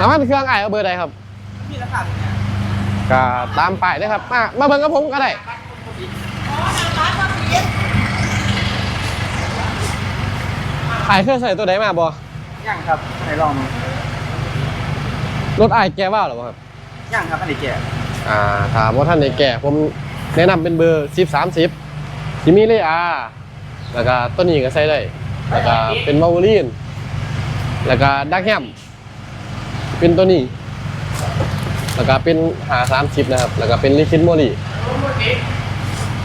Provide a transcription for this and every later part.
น้ำมันเครื่องไอ้ายเอาเบอร์ใดครับมีราคาเนี่ยก็ตามป้ายเลยครับ มามาเบิ่งกับผมก็ได้ไอ้ายเคยใส่ตัวไหนมาบ่ย่างครับไหนลองดูรถไอ้ายแกว่าหรอบ่ครับย่างครับอันนี้แก่อ่าถามว่าท่านในแก่ผมแนะนำเป็นเบอร์สิบสามสิบที่มีเลยอาแล้วก็ต้นนี้ก็ใส่ได้แล้วก็เป็นมาวูลีนแล้วก็ดักแฮม เป็นตัวนี้ แล้วก็เป็นหาสามสิบนะครับ แล้วก็เป็นลิคินโมลี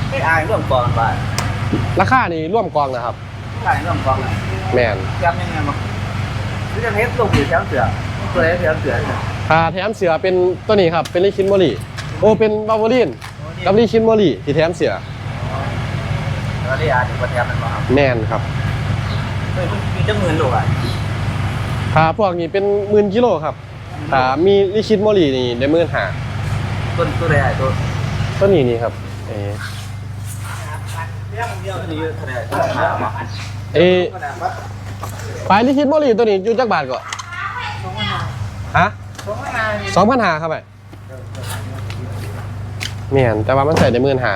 ไม่อายร่วมกองบ้านราคานี่ร่วมกองนะครับขายร่วมกองแมนย้ำยังไงบ้างหรือจะเทสลงหรือแถวเสือตัวไหนแถวเสือเนี่ยถ้าแถมเสือเป็นตัวนี้ครับ เป็นลิคินโมลีโอ้เป็นมาวูลีนกับลิคินโมลีที่แถมเสือแล้วได้อาถึงประเทศมันมาครับแมนครับเฮ้ยมีเจ้าหมื่นลูกอะ ถ้าพวกนี้เป็นหมื่นกิโลครับถ้ามีลิคินโมลีนี่ได้หมื่นหาต้นตัวใดตัวต้นนี้นี่ครับเออเรื่องเดียวนี่เท่าไหร่ตัวหนามาเออปลายลิคิดโมลีตัวนี้อยู่จักบาทก่อนฮะสองพันนาสองพันหาครับไอ้เมียนแต่ว่ามันใส่ได้หมื่นหา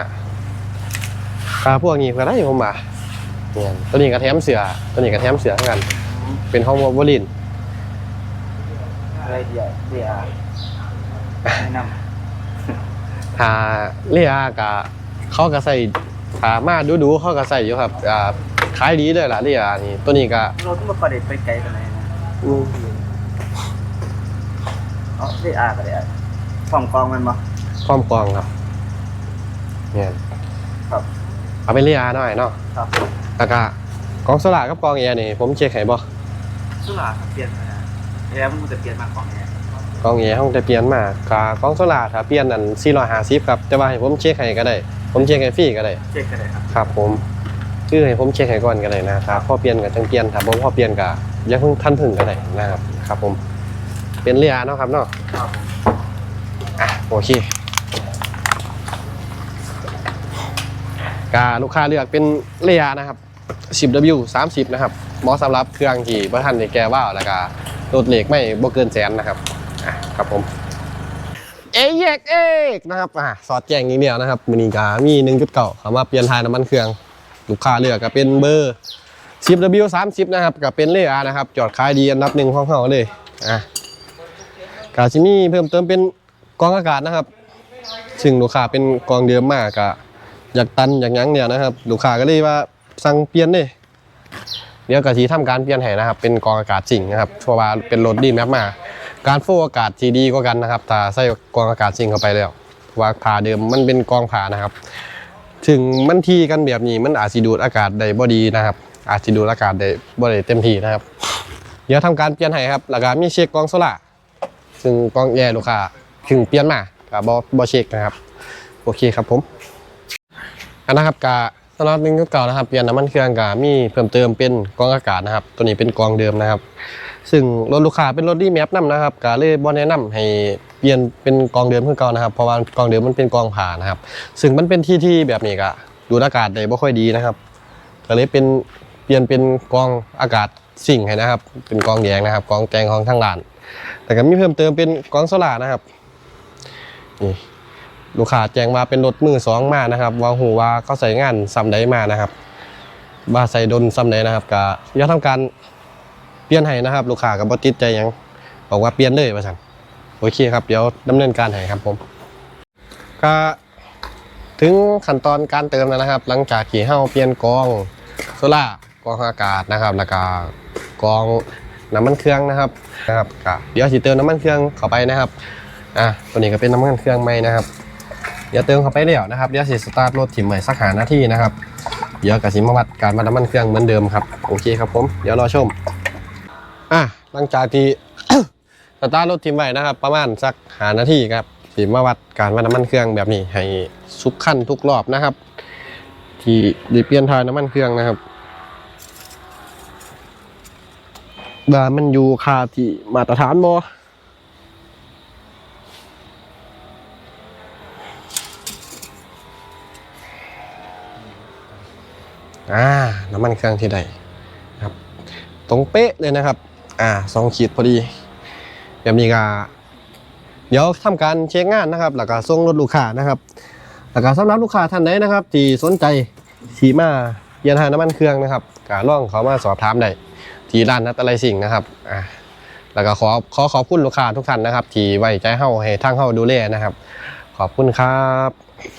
ปลาพวกนี้ก็ได้ผมบ่าเมียนตัวนี้กระแทมเสือตัวนี้กระแทมเสือเท่ากัน เป็นของวอลลิน อะไรเดียวเดียวแนะนถ้าเลียกะเขาก็ใส่ถ้ามาดูดูๆเขาก็ใส่อยู่ครับอ่าขายดีเลยล่ะเลียนี่ตัวนี้ก็ำรถมันประเด็นไปไกลตัวไหนนะอืมอ๋อได้อาก็ได้อาฝ่องกองมันมาพร้อมกองครับเมียนครับเอาไปเลียหน่อยเนาะครับแล้วก็กองสลากกับกองเอนี่ผมเช็คให้บ่สุราเปลี่ยนมา แล้วมันจะเปลี่ยนมากองเนี่ยกองเอห้องแต่เปลี่ยนมากากองสลากถ้าเปลี่ยนนั่น450ครับแต่ว่าให้ผมเช็คให้ก็ได้ ผมเช็คให้ฟรีก็ได้เช็คกันเลยครับครับผมคือให้ผมเช็คให้ก่อนก็ได้นะครับพอเปลี่ยนก็จังเปลี่ยนถ้าบ่พอเปลี่ยนก็อย่าเพิ่งทันถึงก็ได้นะครับครับผมเป็นเรียเนาะครับเนาะครับอะโอเคกาลูกค้าเลือกเป็นเรียนะครับ 10W 30 นะครับเหมาะสำหรับเครื่องที่บ่ทันได้แก้ว่าวแล้วก็ รถเหล็กไม่บ่เกินแสนนะครับอะครับผมเอยกเอกนะครับอะสอดแจ้งอย่างเดียวนะครับมินิกามี1.9เข้ามาเปลี่ยนทายน้ำมันเครื่อง ลูกค้าเลือกก็เป็นเบอร์ 10W 30นะครับก็เป็นเลอานะครับ จอดขายดีอันดับหนึ่งของเขาเลยอะกาซิมีเพิ่มเติมเป็นกองอากาศนะครับ ซึ่งลูกค้าเป็นกองเดิมมากก็อยากตันอยากยั้งเนี่ยนะครับ ลูกค้าก็เลยว่าสั่งเปลี่ยนเลย เดี๋ยวกะทีทำการเปลี่ยนให้นะครับ เป็นกองอากาศจริงนะครับเพราะว่าเป็นรถดีแมปมา การโฟอากาศที่ดีกว่ากันนะครับถ้าใส่กองอากาศจริงเข้าไปแล้วว่าผ่าเดิมมันเป็นกองผ่านะครับ ถึงมันทีกันแบบนี้มันอาจสิดูดอากาศได้บ่ดีนะครับ อาจสิดูดอากาศได้บ่ได้เต็มที่นะครับ เดี๋ยวทำการเปลี่ยนให้ครับแล้วก็มีเช็คกองโซล่าซึ่งกองแอร์ลูกค้าถึงเปลี่ยนมาก็บ่บ่เช็คนะครับ โอเคครับผมอันนะครับกา สำหรับหนึ่งเก่านะครับเปลี่ยนน้ำมันเครื่องกามีเพิ่มเติมเป็นกองอากาศนะครับ ตัวนี้เป็นกองเดิมนะครับ ซึ่งรถลูกค้าเป็นรถดีแมปนํนะครับก็เลยบ่แนะนำให้เปลี่ยนเป็นกองเดิมคือเก่านะครับเพราะว่ากองเดิมมันเป็นกองผ่านะครับ ซึ่งมันเป็นที่ที่แบบนี้ก็ดูดอากาศได้บ่ค่อยดีนะครับก็เลยเป็นเปลี่ยนเป็นกองอากาศสิ่งให้นะครับ เป็นกองแยงนะครับ กองแกงของทางร้าน แต่ก็มีเพิ่มเติมเป็นกองโซล่านะครับนี่ ลูกค้าแจ้งมาเป็นรถมือสองมานะครับ ว่าหูว่าเขาใส่งานซ้ำใดมานะครับ ว่าใส่ดนซ้ำใดนะครับก็ย่าทำการเปลี่ยนให้นะครับ ลูกค้าก็บ่ติดใจยังบอกว่าเปลี่ยนเลยว่าซั่นโอเคครับเดี๋ยวดำเนินการให้ครับผม ก็ถึงขั้นตอนการเติมแล้วนะครับ หลังจากที่เฮาเปลี่ยนกองโซล่ากองอากาศนะครับ แล้วก็กองน้ำมันเครื่องนะครับนะครับก็เดี๋ยวสิเติมน้ำมันเครื่องเข้าไปนะครับอะตัวนี้ก็เป็นน้ำมันเครื่องใหม่นะครับ เดี๋ยวเติมเข้าไปแล้วนะครับเดี๋ยวสิสตาร์ทรถถิ่มใหม่สักหานาทีนะครับเดี๋ยวกับสิมาวัดการวัดน้ำมันเครื่องเหมือนเดิมครับโอเคครับผมเดี๋ยวรอชมอะหลังจากที่สตาร์ทรถทีมไว้นะครับ ประมาณสักหานาทีครับสีมาวัดการวัดน้ำมันเครื่องแบบนี้ให้สุกขั้นทุกรอบนะครับ ที่ด้เปลี่ยนทายน้ำมันเครื่องนะครับว่ามันอยู่ค่าที่มาตรฐานบ่ อ่าน้ำมันเครื่องที่ใดครับ ตรงเป๊ะเลยนะครับ อ่าสองขีดพอดีเแบบนี้ก็เดี๋ยวทำการเช็คงานนะครับ แล้วก็ส่งรถลูกค้านะครับแล้วก็สำหรับลูกค้าท่านใดนะครับ ที่สนใจสีมาเยียนหาน้ำมันเครื่องนะครับก็ล่องเขามาสอบถามได้ที่ร้านนัตอะไรสิ่งนะครับอ่าแล้วก็ขอขอขอบคุณลูกค้าทุกท่านนะครับ ที่ไว้ใจเฮาให้ทางเฮาดูแลนะครับ ขอบคุณครับ